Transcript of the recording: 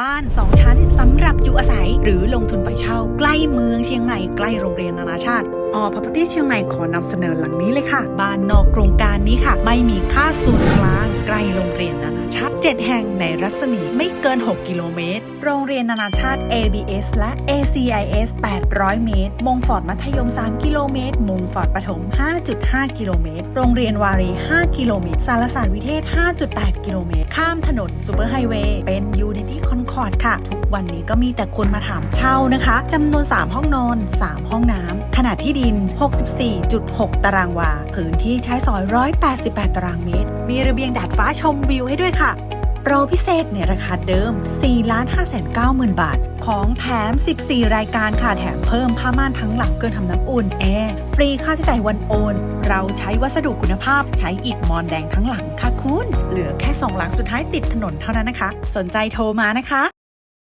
บ้าน 2 ชั้นสำหรับอยู่อาศัย หรือลงทุนปล่อยเช่า ใกล้เมืองเชียงใหม่ใกล้โรงเรียนนานาชาติออพัพตี้เชียงใหม่ขอนำเสนอหลังนี้เลยค่ะ บ้านนอกโครงการนี้ค่ะ ไม่มีค่าส่วนกลางใกล้โรงเรียนนานาชาติ 7 แห่งในรัศมีไม่เกิน 6 กิโลเมตร โรงเรียนนานาชาติ ABS และ ACIS 800 เมตร มงฟอร์ดมัธยม 3 กิโลเมตร มงฟอร์ดปฐม 5.5 กิโลเมตร โรงเรียนวารี 5 กิโลเมตร สารศาสตร์วิเทศ 5.8 กิโลเมตร ข้ามถนนซูเปอร์ไฮเวย์ เป็น Unity Concord ค่ะ ทุกวันนี้ก็มีแต่คนมาถามเช่านะคะ จำนวน 3 ห้องนอน 3 ห้องน้ำ ขนาดที่ดิน 64.6 ตารางวา พื้นที่ใช้สอย 188 ตารางเมตร มีระเบียงดาดฟ้าชมวิวให้ด้วยค่ะ โปรพิเศษในราคาเดิม 4 5 9 0 0 0 บาท ของแถม 14 รายการค่ะ แถมเพิ่มผ้าม่านทั้งหลังเกินทำน้ำอุ่นแอร์ ฟรีค่าใช้จ่ายวันโอน เราใช้วัสดุคุณภาพ ใช้อิฐมอนแดงทั้งหลังค่ะคุณ เหลือแค่ 2 หลังสุดท้ายติดถนนเท่านั้นนะคะ สนใจโทรมานะคะ